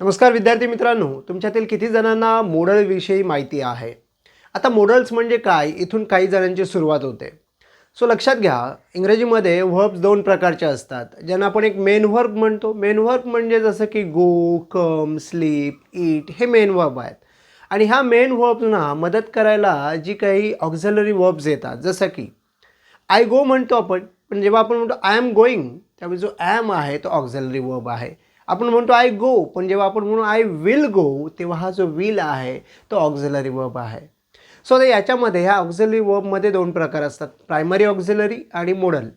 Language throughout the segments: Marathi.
नमस्कार विद्यार्थी मित्रांनो तुमच्यातील किती जणांना मोडलविषयी माहिती आहे? आता मोडल्स म्हणजे काय? इथून काही जणांची सुरुवात होते. सो लक्षात घ्या इंग्रजीमध्ये व्हर्ब्स दोन प्रकारचे असतात. ज्यांना आपण एक मेन व्हर्ब म्हणतो. मेन व्हर्ब म्हणजे जसं की गो कम स्लीप ईट हे मेन व्हर्ब आहेत. आणि ह्या मेन व्हर्ब्सना मदत करायला जी काही ऑक्झलरी व्हर्ब्स येतात जसं की आय गो म्हणतो आपण. पण जेव्हा आपण म्हणतो आय एम गोईंग त्यावेळी जो ॲम आहे तो ऑक्झलरी वर्ब आहे. आपण म्हणतो आय गो पण जेव्हा आपण म्हणू आय विल गो तेव्हा हा जो विल आहे तो ऑक्झिलरी वर्ब आहे. सो आता याच्यामध्ये ह्या ऑक्झलरी वर्बमध्ये दोन प्रकार असतात. प्रायमरी ऑक्झलरी आणि मोडल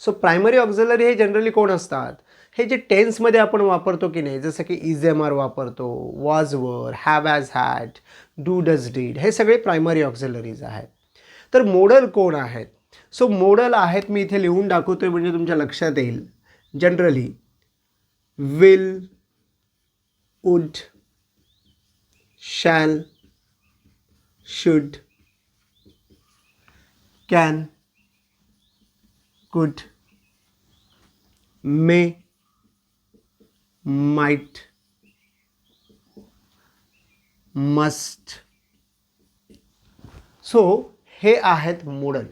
सो प्रायमरी ऑक्झिलरी हे जनरली कोण असतात? हे जे टेन्समध्ये आपण वापरतो की नाही जसं की इज एम आर वापरतो was were have has had do does did हे सगळे प्रायमरी ऑक्झिलरीज आहेत. तर मोडल कोण आहेत? सो मोडल आहेत मी इथे लिहून दाखवतोय म्हणजे तुमच्या लक्षात येईल. Generally will would shall should can could, may, might, must. So हे आहेत मोडल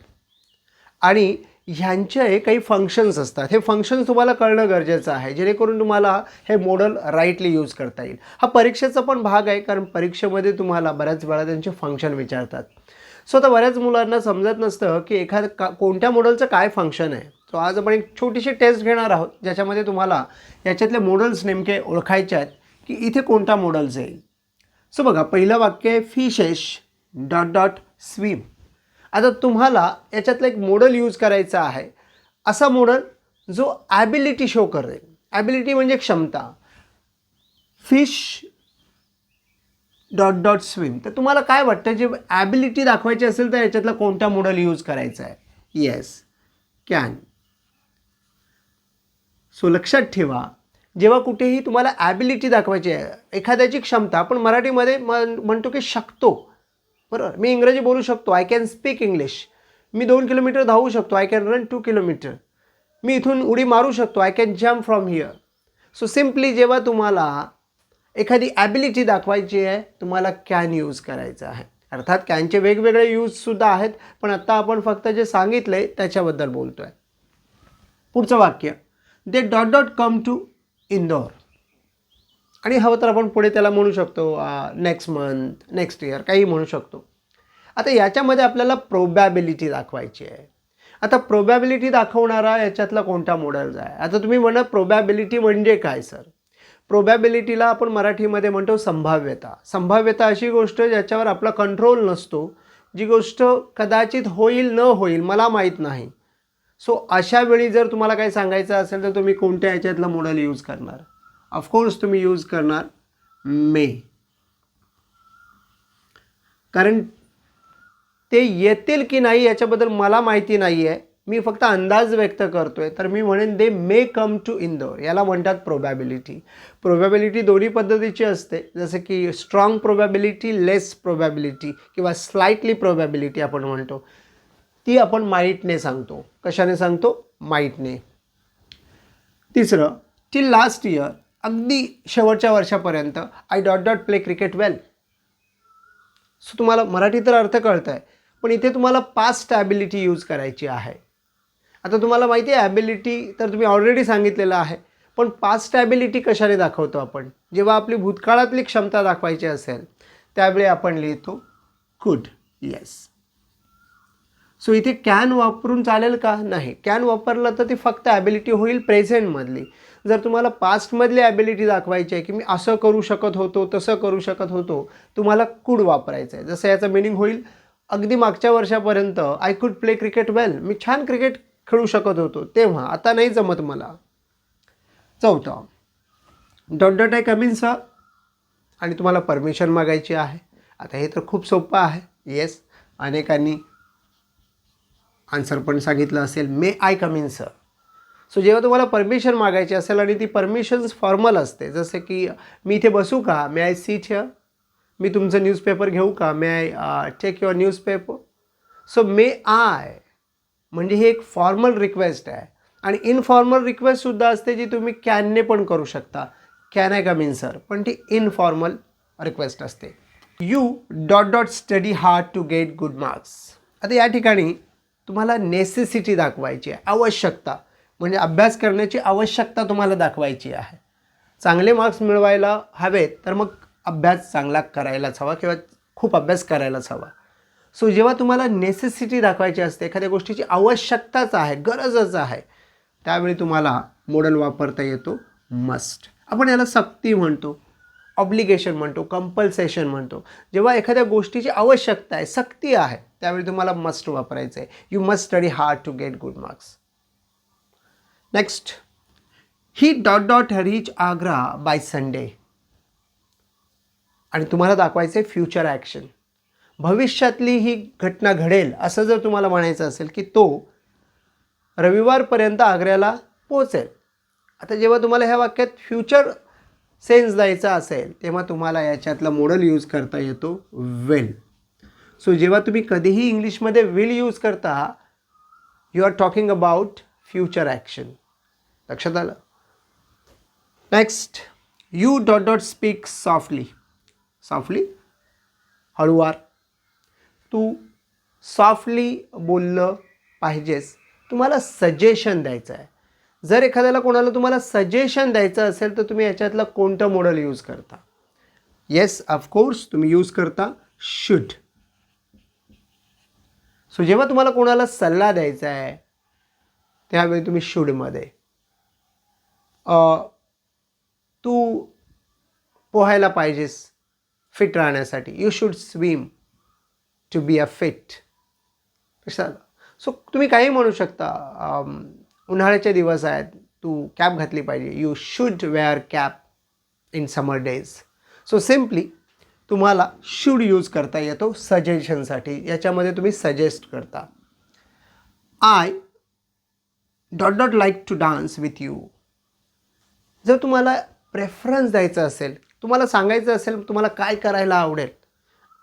आणि ह्यांचे काही फंक्शन्स असतात. हे फंक्शन्स तुम्हाला कळणं गरजेचं आहे. जेणेकरून तुम्हाला हे मॉडल राईटली यूज करता येईल. हा परीक्षेचा पण भाग आहे कारण परीक्षेमध्ये तुम्हाला बऱ्याच वेळा त्यांचे फंक्शन विचारतात. सो आता बऱ्याच मुलांना समजत नसतं की एखाद का कोणत्या मॉडलचं काय फंक्शन आहे. सो आज आपण एक छोटीशी टेस्ट घेणार आहोत ज्याच्यामध्ये तुम्हाला याच्यातले मॉडल्स नेमके ओळखायचे आहेत की इथे कोणता मॉडल्स येईल. सो बघा पहिलं वाक्य आहे फिशेश डॉट डॉट स्विम. आता तुम्हाला याच्यातलं एक मॉडल यूज करायचा आहे. असा मॉडल जो ॲबिलिटी शो करेल. ॲबिलिटी म्हणजे क्षमता. फिश डॉट डॉट स्विम तर तुम्हाला काय वाटतं? जे ॲबिलिटी दाखवायची असेल तर याच्यातला कोणता मॉडल यूज करायचा आहे? येस कॅन सो लक्षात ठेवा. जेव्हा कुठेही तुम्हाला ॲबिलिटी दाखवायची आहे एखाद्याची क्षमता आपण मराठीमध्ये म्हण म्हणतो की शकतो. बरोबर. मी इंग्रजी बोलू शकतो. आय कॅन स्पीक इंग्लिश मी दोन किलोमीटर धावू शकतो. I can run two kilometre मी इथून उडी मारू शकतो. I can jump from here so simply जेव्हा तुम्हाला एखादी ॲबिलिटी दाखवायची आहे तुम्हाला कॅन यूज करायचं आहे. अर्थात कॅनचे वेगवेगळे यूजसुद्धा आहेत पण आत्ता आपण फक्त जे सांगितलं आहे त्याच्याबद्दल बोलतो आहे पुढचं वाक्य. They dot dot come to Indore आणि हवं तर आपण पुढे त्याला म्हणू शकतो नेक्स्ट मंथ नेक्स्ट इयर काही म्हणू शकतो. आता याच्यामध्ये आपल्याला प्रोबॅबिलिटी दाखवायची आहे. आता प्रोबॅबिलिटी दाखवणारा याच्यातला कोणता मॉडेल्स आहे? आता तुम्ही म्हणा प्रोबॅबिलिटी म्हणजे काय सर प्रोबॅबिलिटीला आपण मराठीमध्ये म्हणतो संभाव्यता. संभाव्यता अशी गोष्ट ज्याच्यावर आपला कंट्रोल नसतो जी गोष्ट कदाचित होईल न होईल मला माहीत नाही. सो अशा वेळी जर तुम्हाला काही सांगायचं असेल तर तुम्ही कोणत्या याच्यातलं मॉडेल यूज करणार? ऑफकोर्स तुम्ही यूज करणार मे कारण ते येतील की नाही याच्याबद्दल मला माहिती नाही आहे मी फक्त अंदाज व्यक्त करतोय. तर मी म्हणेन दे मे कम टू इंदोर याला म्हणतात प्रोबॅबिलिटी प्रोबॅबिलिटी दोन्ही पद्धतीची असते. जसं की स्ट्रॉंग प्रोबॅबिलिटी लेस प्रोबॅबिलिटी किंवा स्लाइटली प्रोबॅबिलिटी आपण म्हणतो. ती आपण माईटने सांगतो. कशाने सांगतो? माईटने. तिसरं टिल लास्ट इयर अगदी शेवटच्या वर्षापर्यंत I dot dot play cricket well so तुम्हाला मराठी तर अर्थ कळत आहे पण इथे तुम्हाला पास्ट ॲबिलिटी यूज करायची आहे. आता तुम्हाला माहिती आहे ॲबिलिटी तर तुम्ही ऑलरेडी सांगितलेलं आहे पण पास्ट ॲबिलिटी कशाने दाखवतो आपण? जेव्हा आपली भूतकाळातली क्षमता दाखवायची असेल त्यावेळी आपण लिहितो कुड येस सो इथे कॅन वापरून चालेल का? नाही. कॅन वापरलं तर ती फक्त ॲबिलिटी होईल प्रेझेंटमधली जर तुम्हाला पास्टमधली ॲबिलिटी दाखवायची आहे की मी असं करू शकत होतो तसं करू शकत होतो तुम्हाला कुड वापरायचं आहे. जसं याचं मिनिंग होईल अगदी मागच्या वर्षापर्यंत आय कुड प्ले क्रिकेट वेल मी छान क्रिकेट खेळू शकत होतो. तेव्हा आता नाही जमत मला. चौथं. Dot dot I come in sir आणि तुम्हाला परमिशन मागायची आहे. आता हे तर खूप सोपं आहे. येस अनेकांनी आन्सर पण सांगितलं असेल. May I come in sir so जेव्हा तुम्हाला परमिशन मागायची असेल आणि ती परमिशन्स फॉर्मल असते जसं की मी इथे बसू का? मे आय सीट हिअर मी तुमचं न्यूजपेपर घेऊ का? May I take your newspaper so may I म्हणजे ही एक फॉर्मल रिक्वेस्ट आहे. आणि इनफॉर्मल रिक्वेस्टसुद्धा असते जी तुम्ही कॅनने पण करू शकता. Can I come in sir पण ती इनफॉर्मल रिक्वेस्ट असते. You dot dot study hard to get good marks आता या ठिकाणी तुम्हाला नेसेसिटी दाखवायची आहे आवश्यकता. म्हणजे अभ्यास करण्याची आवश्यकता तुम्हाला दाखवायची आहे. चांगले मार्क्स मिळवायला हवेत तर मग अभ्यास चांगला करायलाच हवा किंवा खूप अभ्यास करायलाच हवा. सो जेव्हा तुम्हाला नेसेसिटी दाखवायची असते एखाद्या गोष्टीची आवश्यकताच आहे गरजच आहे त्यावेळी तुम्हाला मॉडल वापरता येतो मस्ट आपण याला सक्ती म्हणतो. ऑब्लिगेशन म्हणतो कंपल्सेशन म्हणतो. जेव्हा एखाद्या गोष्टीची आवश्यकता आहे सक्ती आहे त्यावेळी तुम्हाला मस्ट वापरायचं आहे. You must study hard to get good marks next he dot dot reach Agra by Sunday आणि तुम्हाला दाखवायचं आहे फ्युचर ॲक्शन भविष्यातली ही घटना घडेल असं जर तुम्हाला म्हणायचं असेल की तो रविवारपर्यंत आग्र्याला पोहोचेल. आता जेव्हा तुम्हाला ह्या वाक्यात फ्युचर सेन्स द्यायचा असेल तेव्हा तुम्हाला याच्यातला मॉडल यूज करता येतो विल सो जेव्हा तुम्ही कधीही इंग्लिशमध्ये विल यूज करता you are talking about future action लक्षात आलं? Next you dot dot speak softly softly हळूवार. तू सॉफ्टली बोललं पाहिजेस. तुम्हाला सजेशन द्यायचं आहे. जर एखाद्याला कोणाला तुम्हाला सजेशन द्यायचं असेल तर तुम्ही याच्यातलं कोणतं मॉडल यूज करता? येस ऑफकोर्स तुम्ही यूज करता शुड सो जेव्हा तुम्हाला कोणाला सल्ला द्यायचा आहे त्यावेळी तुम्ही शूडमध्ये तू पोहायला पाहिजेस फिट राहण्यासाठी. You should swim to be a fit so तुम्ही काही म्हणू शकता उन्हाळ्याचे दिवस आहेत. तू कॅप घातली पाहिजे. You should wear cap in summer days so simply तुम्हाला शूड यूज करता येतो सजेशनसाठी याच्यामध्ये तुम्ही सजेस्ट करता. I dot dot like to dance with you जर तुम्हाला प्रेफरन्स द्यायचं असेल तुम्हाला सांगायचं असेल तुम्हाला काय करायला आवडेल.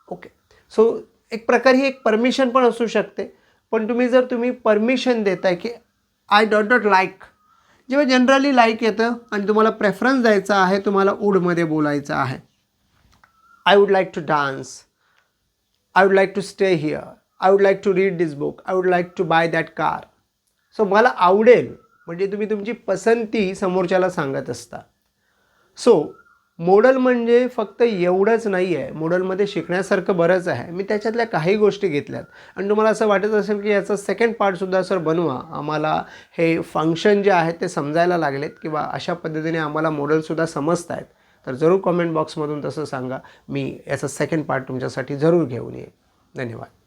ओके सो एक प्रकारे ही एक परमिशन पण असू शकते. पण तुम्ही जर तुम्ही परमिशन देताय की आय डॉट डॉट लाईक जेव्हा जनरली लाईक येतं आणि तुम्हाला प्रेफरन्स द्यायचा आहे तुम्हाला उडमध्ये बोलायचं आहे. I would like to dance I would like to stay here I would like to read this book I would like to buy that car so मला आवडेल म्हणजे तुम्ही तुमची पसंती समोरच्याला सांगत असता. सो मॉडल म्हणजे फक्त एवढंच नाही आहे मॉडलमध्ये शिकण्यासारखं बरंच आहे. मी त्याच्यातल्या काही गोष्टी घेतल्यात. आणि तुम्हाला असं वाटत असेल की याचा सेकंड पार्टसुद्धा सर बनवा. आम्हाला हे फंक्शन जे आहेत ते समजायला लागलेत किंवा अशा पद्धतीने आम्हाला मॉडलसुद्धा समजत आहेत तर जरूर कॉमेंट बॉक्समधून तसं सांगा. मी याचा सेकंड पार्ट तुमच्यासाठी जरूर घेऊन येईन. धन्यवाद.